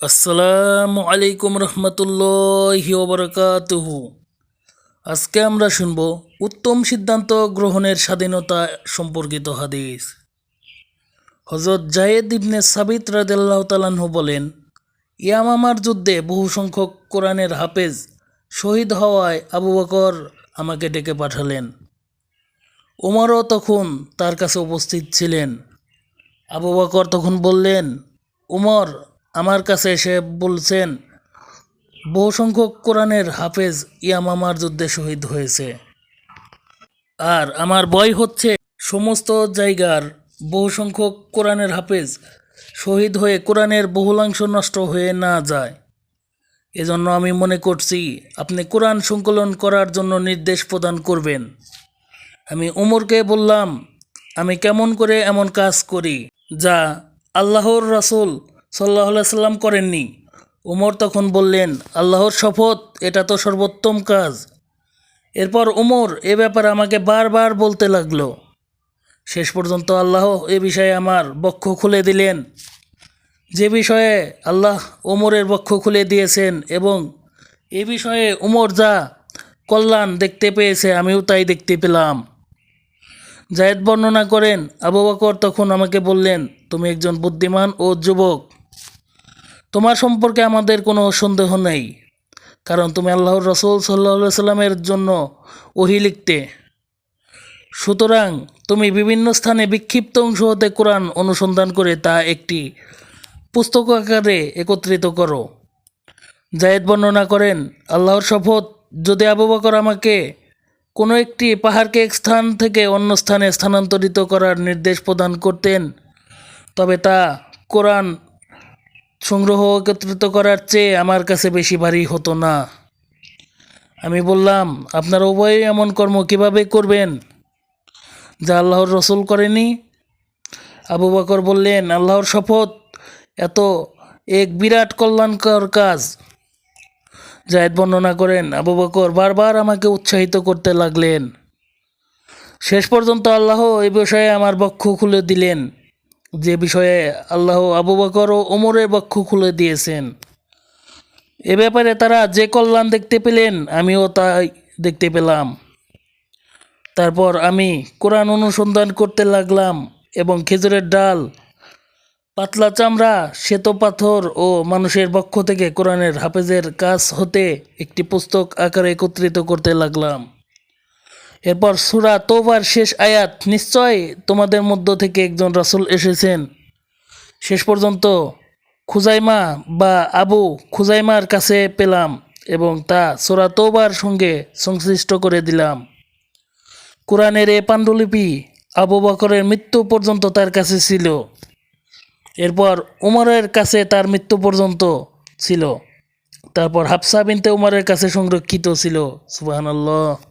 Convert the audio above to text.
আসসালামু আলাইকুম রহমতুল্লাহি ওবরকাতুহু। আজকে আমরা শুনব উত্তম সিদ্ধান্ত গ্রহণের স্বাধীনতা সম্পর্কিত হাদিস। হজরত জায়েদ ইবনে সাবিত রাদিল্লাহ তালাহু বলেন, ইয়ামামার যুদ্ধে বহু সংখ্যক কোরআনের হাফেজ শহীদ হওয়ায় আবু বকর আমাকে ডেকে পাঠালেন। উমরও তখন তার কাছে উপস্থিত ছিলেন। আবু বকর তখন বললেন, উমর আমার কাছে এসে বলছেন, বহু সংখ্যক কোরআনের হাফেজ ইয়ামামার যুদ্ধে শহীদ হয়েছে। আর আমার ভয় হচ্ছে সমস্ত জায়গার বহু সংখ্যক কোরআনের হাফেজ শহীদ হয়ে কোরআনের বহুলাংশ নষ্ট হয়ে না যায়। এজন্য আমি মনে করছি, আপনি কোরআন সংকলন করার জন্য নির্দেশ প্রদান করবেন। আমি উমরকে বললাম, আমি কেমন করে এমন কাজ করি, যা আল্লাহর রাসূল সাল্লাহ সাল্লাম করেননি। উমর তখন বললেন, আল্লাহর শপথ, এটা তো সর্বোত্তম কাজ। এরপর উমর এ ব্যাপারে আমাকে বারবার বলতে লাগল। শেষ পর্যন্ত আল্লাহ এ বিষয়ে আমার বক্ষ খুলে দিলেন। যে বিষয়ে আল্লাহ ওমরের বক্ষ খুলে দিয়েছেন এবং এ বিষয়ে উমর যা কল্যাণ দেখতে পেয়েছে, আমিও তাই দেখতে পেলাম। জায়েদ বর্ণনা করেন, আবু বকর তখন আমাকে বললেন, তুমি একজন বুদ্ধিমান ও যুবক। তোমার সম্পর্কে আমাদের কোনো সন্দেহ নেই। কারণ তুমি আল্লাহর রসুল সাল্লাহ সাল্লামের জন্য ওহি লিখতে। সুতরাং তুমি বিভিন্ন স্থানে বিক্ষিপ্ত অংশ হতে কোরআন অনুসন্ধান করে তা একটি পুস্তক আকারে একত্রিত করো। জায়েদ বর্ণনা করেন, আল্লাহর শপথ, যদি আবু বকর আমাকে কোনো একটি পাহাড়কে এক স্থান থেকে অন্য স্থানে স্থানান্তরিত করার নির্দেশ প্রদান করতেন, তবে তা কোরআন সংগ্রহ একত্রিত করার চেয়ে আমার কাছে বেশি ভারী হতো না। আমি বললাম, আপনারা উভয়ে এমন কর্ম কীভাবে করবেন? যা আল্লাহর রসুল করেনি। আবু বকর বললেন, আল্লাহর শপথ এত এক বিরাট কল্যাণকর কাজ। জায়েদ বর্ণনা করেন, আবু বকর বারবার আমাকে উৎসাহিত করতে লাগলেন। শেষ পর্যন্ত আল্লাহ এই বিষয়ে আমার বক্ষ খুলে দিলেন। যে বিষয়ে আল্লাহ আবু বকর ও ওমরের বক্ষ খুলে দিয়েছেন। এ ব্যাপারে তারা যে কল্যাণ দেখতে পেলেন, আমিও তাই দেখতে পেলাম। তারপর আমি কোরআন অনুসন্ধান করতে লাগলাম এবং খেজুরের ডাল, পাতলা চামড়া, শ্বেত পাথর ও মানুষের পক্ষ থেকে কোরআনের হাফেজের কাজ হতে একটি পুস্তক আকারে একত্রিত করতে লাগলাম। এরপর সুরা তোবার শেষ আয়াত, নিশ্চয় তোমাদের মধ্য থেকে একজন রাসূল এসেছেন। শেষ পর্যন্ত খুজাইমা বা আবু খুজাইমার কাছে পেলাম এবং তা সুরা তোবার সঙ্গে সংশ্লিষ্ট করে দিলাম। কোরআনের এ পাণ্ডুলিপি আবু বকরের মৃত্যু পর্যন্ত তার কাছে ছিল। এরপর উমরের কাছে তার মৃত্যু পর্যন্ত ছিল। তারপর হাফসা বিনতে উমরের কাছে সংরক্ষিত ছিল। সুবহানাল্লাহ।